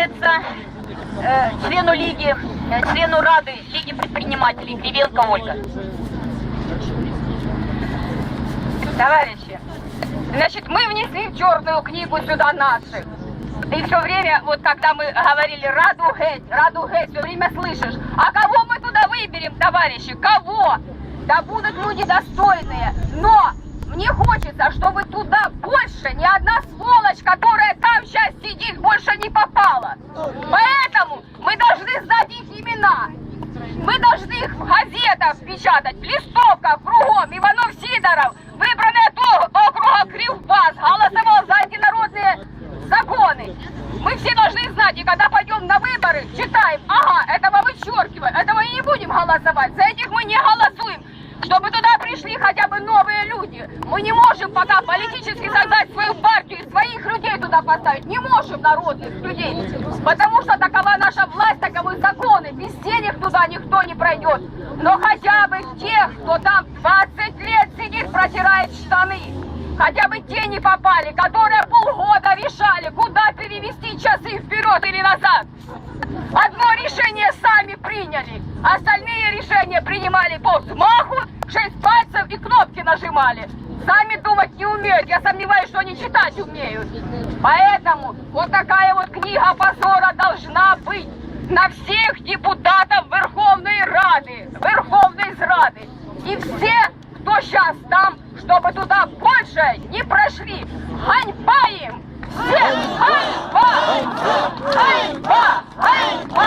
вручается э, члену Лиги, э, члену Рады Лиги предпринимателей Кривенко Ольга. Товарищи, значит, мы внесли в черную книгу сюда наших. И все время, вот когда мы говорили Раду Геть, Раду Геть, все время слышишь, а кого мы туда выберем, товарищи, кого? Да будут люди достойные, но мне хочется, чтобы туда больше ни одна сволочь, которая там сейчас сидит, больше не попала. Поэтому мы должны знать их имена. Мы должны их в газетах печатать, в листовках кругом. Выбранный от о- округа Кривбас, голосовал за антинародные законы. Мы все должны знать, и когда пойдем на выборы, читаем, ага, этого вычеркиваем, этого и не будем голосовать, за этих мы не голосуем. Чтобы туда пришли хотя бы новые люди. Мы не можем пока политически создать свою партию и своих людей туда поставить. Не можем народных людей. Потому что такова наша власть, таковы законы. Без денег туда никто не пройдет. Но хотя бы тех, кто там 20 лет сидит, протирает штаны. Хотя бы те не попали, которые полгода решали, куда перевести часы вперед или назад. Одно решение сами приняли, остальные решения принимали по взмаху, шесть пальцев и кнопки нажимали. Сами думать не умеют, я сомневаюсь, что они читать умеют. Поэтому вот такая вот книга позора должна быть на всех депутатов Верховной Рады, Верховной Рады. И все, кто сейчас там, чтобы туда больше не прошли. Ганьба им! Всем ганьба!